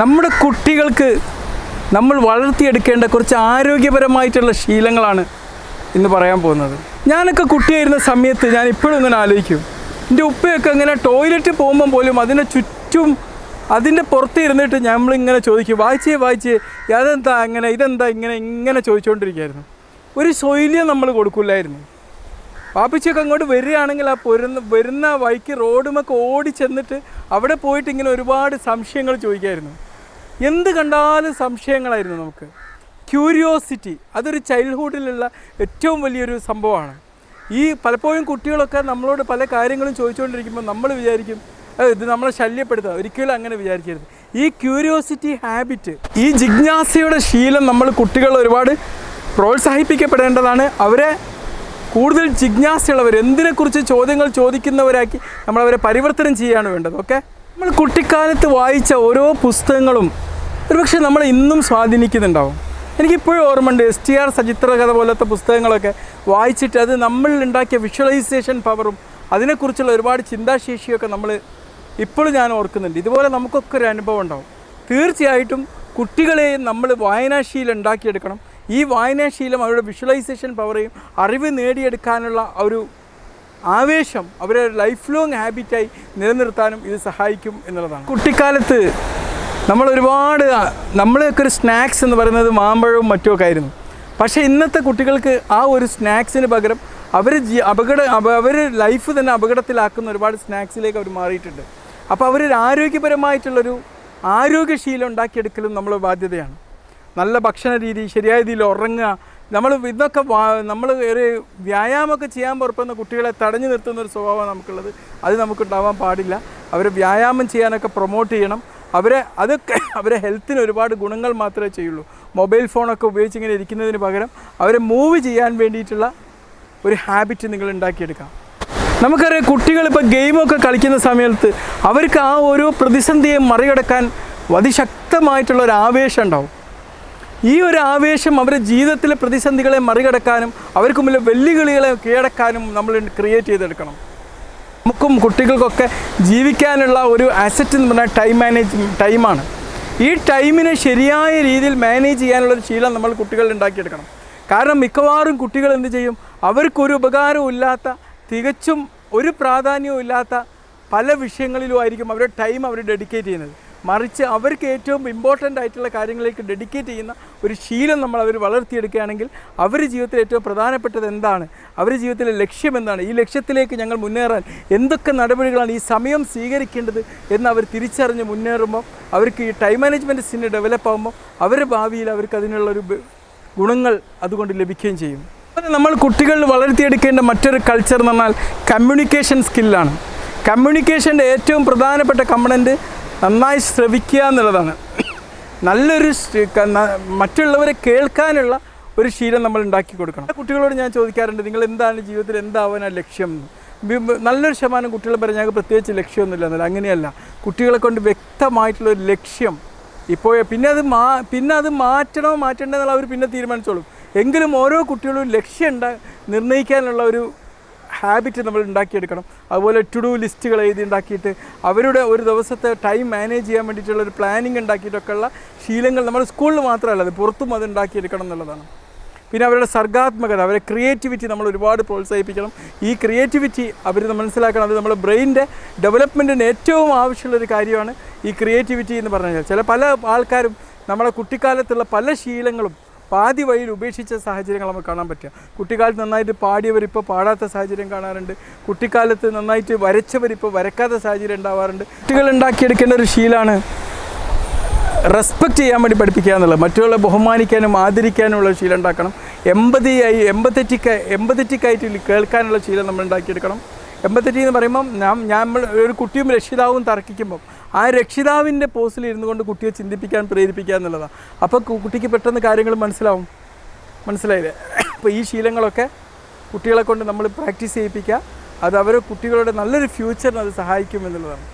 നമ്മുടെ കുട്ടികൾക്ക് നമ്മൾ വളർത്തിയെടുക്കേണ്ട കുറച്ച് ആരോഗ്യപരമായിട്ടുള്ള ശീലങ്ങളാണ് ഇന്ന് പറയാൻ പോകുന്നത്. ഞാനൊക്കെ കുട്ടിയായിരുന്ന സമയത്ത് ഞാൻ ഇപ്പോഴും ഇങ്ങനെ ആലോചിക്കും. എന്റെ ഉപ്പയൊക്കെ ഇങ്ങനെ ടോയ്ലറ്റ് പോകുമ്പം പോലും അതിനെ ചുറ്റും അതിന്റെ പുറത്ത് ഇരുന്നിട്ട് നമ്മളിങ്ങനെ ചോദിക്കും വായിച്ചേ വായിച്ചേ അതെന്താ അങ്ങനെ ഇതെന്താ ഇങ്ങനെ ഇങ്ങനെ ചോദിച്ചുകൊണ്ടിരിക്കുകയായിരുന്നു. ഒരു ശൈല്യം നമ്മൾ കൊടുക്കില്ലായിരുന്നു. പാപ്പിച്ചൊക്കെ അങ്ങോട്ട് വരികയാണെങ്കിൽ ആ പൊരുന്ന വരുന്ന വഴിക്ക് റോഡുമൊക്കെ ഓടി ചെന്നിട്ട് അവിടെ പോയിട്ട് ഇങ്ങനെ ഒരുപാട് സംശയങ്ങൾ ചോദിക്കായിരുന്നു. എന്ത് കണ്ടാലും സംശയങ്ങളായിരുന്നു നമുക്ക്. ക്യൂരിയോസിറ്റി അതൊരു ചൈൽഡ്ഹുഡിലുള്ള ഏറ്റവും വലിയൊരു സംഭവമാണ്. ഈ പലപ്പോഴും കുട്ടികളൊക്കെ നമ്മളോട് പല കാര്യങ്ങളും ചോദിച്ചുകൊണ്ടിരിക്കുമ്പോൾ നമ്മൾ വിചാരിക്കും "ഏ, ഇത് നമ്മളെ ശല്യപ്പെടുത്തുക ഒരിക്കലും അങ്ങനെ വിചാരിക്കരുത്. ഈ ക്യൂരിയോസിറ്റി ഹാബിറ്റ് ഈ ജിജ്ഞാസയുടെ ശീലം നമ്മൾ കുട്ടികൾ ഒരുപാട് പ്രോത്സാഹിപ്പിക്കപ്പെടേണ്ടതാണ്. അവരെ കൂടുതൽ ജിജ്ഞാസയുള്ളവർ എന്തിനെക്കുറിച്ച് ചോദ്യങ്ങൾ ചോദിക്കുന്നവരാക്കി നമ്മളവരെ പരിവർത്തനം ചെയ്യുകയാണ് വേണ്ടത് ഓക്കെ നമ്മൾ കുട്ടിക്കാലത്ത് വായിച്ച ഓരോ പുസ്തകങ്ങളും ഒരുപക്ഷെ നമ്മൾ ഇന്നും സ്വാധീനിക്കുന്നുണ്ടാവും. എനിക്കിപ്പോഴും ഓർമ്മയുണ്ട് എസ് ടി ആർ സചിത്ര കഥ പോലത്തെ പുസ്തകങ്ങളൊക്കെ വായിച്ചിട്ട് അത് നമ്മളിൽ ഉണ്ടാക്കിയ വിഷ്വലൈസേഷൻ പവറും അതിനെക്കുറിച്ചുള്ള ഒരുപാട് ചിന്താശേഷിയൊക്കെ നമ്മൾ ഇപ്പോഴും ഞാൻ ഓർക്കുന്നുണ്ട്. ഇതുപോലെ നമുക്കൊക്കെ ഒരു അനുഭവം ഉണ്ടാവും. തീർച്ചയായിട്ടും കുട്ടികളെയും നമ്മൾ വായനാശീലം ഉണ്ടാക്കിയെടുക്കണം. ഈ വായനാശീലം അവരുടെ വിഷ്വലൈസേഷൻ പവറേയും അറിവ് നേടിയെടുക്കാനുള്ള ഒരു ആവേശം അവരെ ലൈഫ് ലോങ് ഹാബിറ്റായി നിലനിർത്താനും ഇത് സഹായിക്കും എന്നുള്ളതാണ്. കുട്ടിക്കാലത്ത് നമ്മൾ ഒരുപാട് നമ്മളെയൊക്കെ ഒരു സ്നാക്സ് എന്ന് പറയുന്നത് മാമ്പഴവും മറ്റുമൊക്കെ ആയിരുന്നു. പക്ഷേ ഇന്നത്തെ കുട്ടികൾക്ക് ആ ഒരു സ്നാക്സിന് പകരം അവർ ജീ അപകട അവർ ലൈഫ് തന്നെ അപകടത്തിലാക്കുന്ന ഒരുപാട് സ്നാക്സിലേക്ക് അവർ മാറിയിട്ടുണ്ട്. അപ്പോൾ അവരൊരു ആരോഗ്യപരമായിട്ടുള്ളൊരു ആരോഗ്യശീലം ഉണ്ടാക്കിയെടുക്കലും നമ്മൾ ബാധ്യതയാണ്. നല്ല ഭക്ഷണ രീതി ശരിയായ രീതിയിൽ ഉറങ്ങുക. നമ്മൾ ഇതൊക്കെ നമ്മൾ ഒരു വ്യായാമമൊക്കെ ചെയ്യാൻ പുറപ്പെടുന്ന കുട്ടികളെ തടഞ്ഞു നിർത്തുന്ന ഒരു സ്വഭാവമാണ് നമുക്കുള്ളത്. അത് നമുക്കുണ്ടാവാൻ പാടില്ല. അവർ വ്യായാമം ചെയ്യാനൊക്കെ പ്രൊമോട്ട് ചെയ്യണം. അവരെ അതൊക്കെ അവരെ ഹെൽത്തിന് ഒരുപാട് ഗുണങ്ങൾ മാത്രമേ ചെയ്യുള്ളൂ. മൊബൈൽ ഫോണൊക്കെ ഉപയോഗിച്ച് ഇങ്ങനെ ഇരിക്കുന്നതിന് പകരം അവരെ മൂവ് ചെയ്യാൻ വേണ്ടിയിട്ടുള്ള ഒരു ഹാബിറ്റ് നിങ്ങൾ ഉണ്ടാക്കിയെടുക്കാം. നമുക്കറിയാം കുട്ടികൾ ഇപ്പോൾ ഗെയിമൊക്കെ കളിക്കുന്ന സമയത്ത് അവർക്ക് ആ ഒരു പ്രതിസന്ധിയെ മറികടക്കാൻ അതിശക്തമായിട്ടുള്ള ഒരു ആവേശം ഉണ്ടാവും. ഈ ഒരു ആവേശം അവരുടെ ജീവിതത്തിലെ പ്രതിസന്ധികളെ മറികടക്കാനും അവർക്ക് മുന്നിൽ വെല്ലുവിളികളെ കീഴടക്കാനും നമ്മൾ ക്രിയേറ്റ് ചെയ്തെടുക്കണം. നമുക്കും കുട്ടികൾക്കൊക്കെ ജീവിക്കാനുള്ള ഒരു അസറ്റ് എന്ന് പറഞ്ഞാൽ ടൈം മാനേജ് ടൈമാണ് ഈ ടൈമിനെ ശരിയായ രീതിയിൽ മാനേജ് ചെയ്യാനുള്ള ഒരു ശീലം നമ്മൾ കുട്ടികളിൽ ഉണ്ടാക്കിയെടുക്കണം. കാരണം മിക്കവാറും കുട്ടികൾ എന്ത് ചെയ്യും? അവർക്കൊരു ഉപകാരവും ഇല്ലാത്ത തികച്ചും ഒരു പ്രാധാന്യവും ഇല്ലാത്ത പല വിഷയങ്ങളിലും ആയിരിക്കും അവരുടെ ടൈം അവർ ഡെഡിക്കേറ്റ് ചെയ്യുന്നത്. മറിച്ച് അവർക്ക് ഏറ്റവും ഇമ്പോർട്ടന്റ് ആയിട്ടുള്ള കാര്യങ്ങളിലേക്ക് ഡെഡിക്കേറ്റ് ചെയ്യുന്ന ഒരു ശീലം നമ്മൾ അവർ വളർത്തിയെടുക്കുകയാണെങ്കിൽ അവർ ജീവിതത്തിൽ ഏറ്റവും പ്രധാനപ്പെട്ടത് എന്താണ്? അവരുടെ ജീവിതത്തിലെ ലക്ഷ്യം എന്താണ്? ഈ ലക്ഷ്യത്തിലേക്ക് ഞങ്ങൾ മുന്നേറാൻ എന്തൊക്കെ നടപടികളാണ് ഈ സമയം സ്വീകരിക്കേണ്ടത് എന്ന് അവർ തിരിച്ചറിഞ്ഞ് മുന്നേറുമ്പോൾ അവർക്ക് ഈ ടൈം മാനേജ്മെന്റ് സിന് ഡെവലപ്പ് ആകുമ്പോൾ അവരുടെ ഭാവിയിൽ അവർക്ക് അതിനുള്ളൊരു ഗുണങ്ങൾ അതുകൊണ്ട് ലഭിക്കുകയും ചെയ്യും. നമ്മൾ കുട്ടികളിൽ വളർത്തിയെടുക്കേണ്ട മറ്റൊരു കൾച്ചർ എന്ന് പറഞ്ഞാൽ കമ്മ്യൂണിക്കേഷൻ സ്കില്ലാണ് കമ്മ്യൂണിക്കേഷന്റെ ഏറ്റവും പ്രധാനപ്പെട്ട കമ്പണന്റ് നന്നായി ശ്രവിക്കുക എന്നുള്ളതാണ്. നല്ലൊരു മറ്റുള്ളവരെ കേൾക്കാനുള്ള ഒരു ശീലം നമ്മൾ ഉണ്ടാക്കി കൊടുക്കണം. കുട്ടികളോട് ഞാൻ ചോദിക്കാറുണ്ട് നിങ്ങൾ എന്താണ് ജീവിതത്തിൽ എന്താവാൻ ലക്ഷ്യം? നല്ലൊരു ശതമാനം കുട്ടികൾ പറഞ്ഞാൽ ഞങ്ങൾക്ക് പ്രത്യേകിച്ച് ലക്ഷ്യമൊന്നുമില്ല എന്നല്ല. അങ്ങനെയല്ല. കുട്ടികളെ കൊണ്ട് വ്യക്തമായിട്ടുള്ള ഒരു ലക്ഷ്യം ഇപ്പോൾ പിന്നെ അത് മാ പിന്നെ അത് മാറ്റണോ മാറ്റണ്ടോ എന്നുള്ള അവർ പിന്നെ തീരുമാനിച്ചോളും. എങ്കിലും ഓരോ കുട്ടികളും ലക്ഷ്യം ഉണ്ടാ നിർണയിക്കാനുള്ള ഒരു ഹാബിറ്റ് നമ്മൾ ഉണ്ടാക്കിയെടുക്കണം. അതുപോലെ ടു ഡു ലിസ്റ്റുകൾ എഴുതി ഉണ്ടാക്കിയിട്ട് അവരുടെ ഒരു ദിവസത്തെ ടൈം മാനേജ് ചെയ്യാൻ വേണ്ടിയിട്ടുള്ള ഒരു പ്ലാനിങ് ഉണ്ടാക്കിയിട്ടൊക്കെയുള്ള ശീലങ്ങൾ നമ്മൾ സ്കൂളിൽ മാത്രമല്ല അത് പുറത്തും അത് ഉണ്ടാക്കിയെടുക്കണം എന്നുള്ളതാണ്. പിന്നെ അവരുടെ സർഗാത്മകത അവരെ ക്രിയേറ്റിവിറ്റി നമ്മൾ ഒരുപാട് പ്രോത്സാഹിപ്പിക്കണം. ഈ ക്രിയേറ്റിവിറ്റി അവർ മനസ്സിലാക്കണം. അത് നമ്മുടെ ബ്രെയിന്റെ ഡെവലപ്മെന്റിന് ഏറ്റവും ആവശ്യമുള്ളൊരു കാര്യമാണ് ഈ ക്രിയേറ്റിവിറ്റി എന്ന് പറഞ്ഞു കഴിഞ്ഞാൽ. ചില പല ആൾക്കാരും നമ്മുടെ കുട്ടിക്കാലത്തുള്ള പല ശീലങ്ങളും പാതി വഴിയിൽ ഉപേക്ഷിച്ച സാഹചര്യങ്ങൾ നമുക്ക് കാണാൻ പറ്റുക. കുട്ടിക്കാലത്ത് നന്നായിട്ട് പാടിയവർ ഇപ്പോൾ പാടാത്ത സാഹചര്യം കാണാറുണ്ട്. കുട്ടിക്കാലത്ത് നന്നായിട്ട് വരച്ചവർ ഇപ്പോൾ വരക്കാത്ത സാഹചര്യം ഉണ്ടാവാറുണ്ട്. കുട്ടികൾ ഉണ്ടാക്കിയെടുക്കേണ്ട ഒരു ശീലമാണ് റെസ്പെക്റ്റ് ചെയ്യാൻ വേണ്ടി പഠിപ്പിക്കുക എന്നുള്ളത്. മറ്റുള്ള ബഹുമാനിക്കാനും ആദരിക്കാനുമുള്ള ശീലം ഉണ്ടാക്കണം. എമ്പതിയായി എമ്പത്തറ്റിക്ക് എമ്പത്തറ്റിക്കായിട്ട് കേൾക്കാനുള്ള ശീലം നമ്മൾ ഉണ്ടാക്കിയെടുക്കണം. എമ്പത്തറ്റി എന്ന് പറയുമ്പം ഞാൻ നമ്മൾ ഒരു കുട്ടിയും രക്ഷിതാവും തർക്കിക്കുമ്പം ആ രക്ഷിതാവിന്റെ പോസ്റ്റിൽ ഇരുന്നു കൊണ്ട് കുട്ടിയെ ചിന്തിപ്പിക്കാൻ പ്രേരിപ്പിക്കുക എന്നുള്ളതാണ് അപ്പോൾ കുട്ടിക്ക് പെട്ടെന്ന് കാര്യങ്ങൾ മനസ്സിലാവും. മനസ്സിലായില്ലേ? അപ്പോൾ ഈ ശീലങ്ങളൊക്കെ കുട്ടികളെ കൊണ്ട് നമ്മൾ പ്രാക്ടീസ് ചെയ്യിപ്പിക്കുക. അത് അവരെ കുട്ടികളുടെ നല്ലൊരു ഫ്യൂച്ചറിന് അത് സഹായിക്കും എന്നുള്ളതാണ്.